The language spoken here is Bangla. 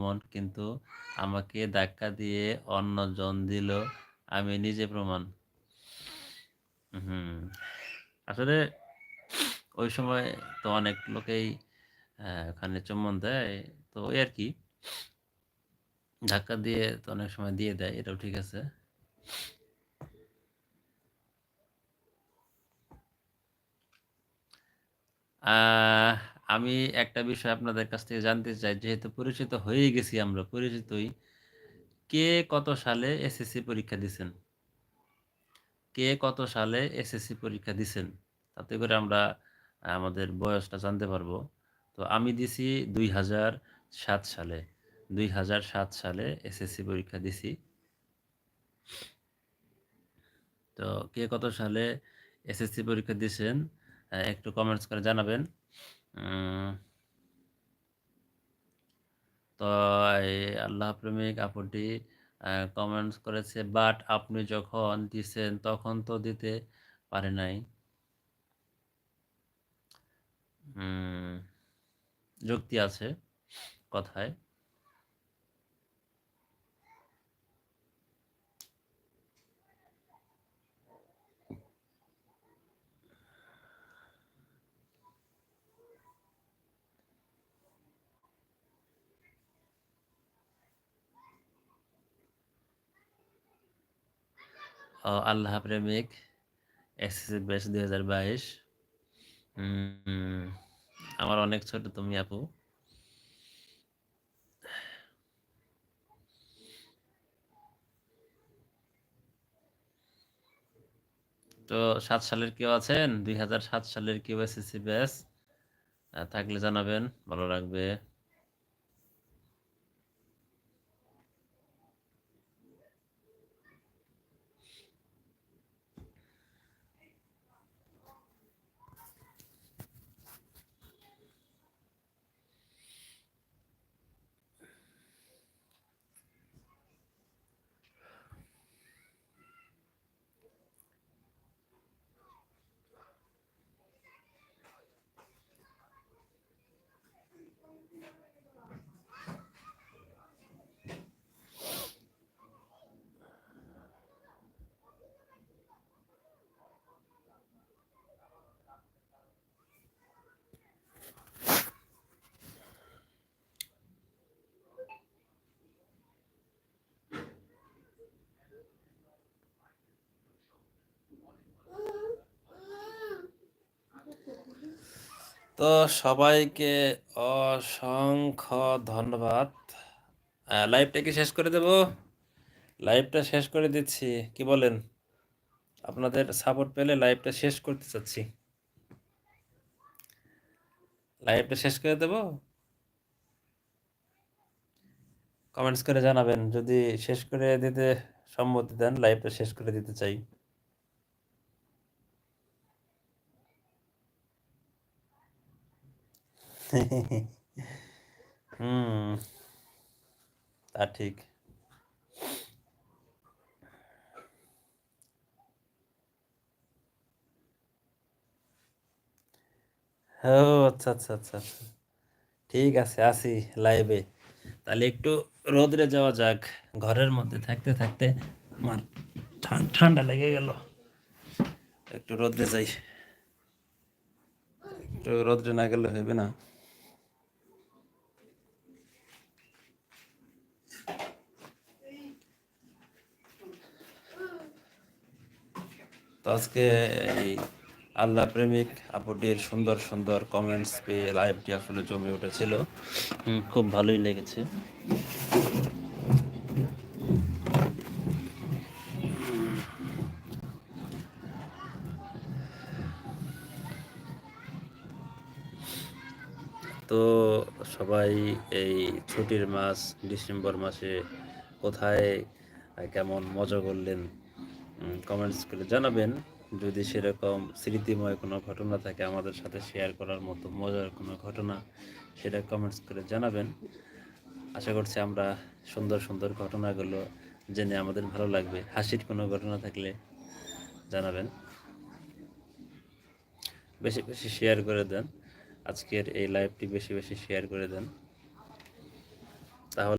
প্রমাণ কিন্তু আমাকে ধাক্কা দিয়ে অন্য জন দিল। আমি নিজে প্রমাণ। হুম। আসলে ওই সময় তো অনেক লোকেই ওখানে চুম্বন দেয়। তো ওই আর কি। ধাক্কা দিয়ে তো অনেক সময় দিয়ে দেয়, এটাও ঠিক আছে। আমি একটা বিষয় আপনাদের কাছ থেকে জানতে চাই, যেহেতু পরিচিত হয়েই গেছি আমরা, পরিচিতই। কে কত সালে এসএসসি পরীক্ষা দিছেন? কে কত সালে এসএসসি পরীক্ষা দিছেন? তাতে করে আমরা, আমাদের বয়সটা জানতে পারব। তো আমি দিছি দুই হাজার সাত সালে, দুই হাজার সাত সালে এসএসসি পরীক্ষা দিছি। তো কে কত সালে এসএসসি পরীক্ষা দিছেন একটু কমেন্টস করে জানাবেন। তো আল্লাহ প্রেমিক আপুটি কমেন্টস করেছে বাট আপনি যখন দিছেন, তখন তো দিতে পারে নাই। যুক্তি আছে কথায়। আল্লাহ প্রেমিক এসএসসি ব্যাচ দুই হাজার বাইশ। আমার অনেক ছোট তুমি, আপু। তো সাত সালের কেউ আছেন? দুই হাজার সাত সালের কেউ এসএসসি ব্যাচ? থাকলে জানাবেন, ভালো লাগবে। তো সবাইকে অসংখ্য ধন্যবাদ। লাইভটা কি শেষ করে দেব। লাইভটা শেষ করে দিচ্ছি। কি বলেন? আপনাদের সাপোর্ট পেলে লাইভটা শেষ করতে চাচ্ছি। লাইভটা শেষ করে দেব। কমেন্টস করে জানাবেন। যদি শেষ করে দিতে সম্মতি দেন লাইভটা শেষ করে দিতে চাই। হুম, তা ঠিক। ও আচ্ছা আচ্ছা আচ্ছা আচ্ছা। ঠিক আছে, আসি লাইভে তাহলে একটু রোদরে যাওয়া যাক। ঘরের মধ্যে থাকতে থাকতে আমার ঠান- ঠান্ডা লেগে গেল। একটু রোদরে যাই। একটু রোদরে না গেলে হবে না। তো আজকে এই আল্লাহ প্রেমিক আপুটির সুন্দর সুন্দর কমেন্টস পেয়ে লাইভটি আসলে জমে উঠেছিল। খুব ভালোই লেগেছে। তো সবাই এই ছুটির মাস, ডিসেম্বর মাসে কোথায়, কেমন মজা করলেন? কমেন্টস করে জানাবেন। যদি সেরকম স্মৃতিময় কোনো ঘটনা থাকে আমাদের সাথে শেয়ার করার মতো মজার কোনো ঘটনা, সেটা কমেন্টস করে জানাবেন। আশা করছি আমরা সুন্দর সুন্দর ঘটনাগুলো জেনে আমাদের ভালো লাগবে। হাসির কোনো ঘটনা থাকলে জানাবেন। বেশি বেশি শেয়ার করে দেন। আজকের এই লাইভটি বেশি বেশি শেয়ার করে দেন।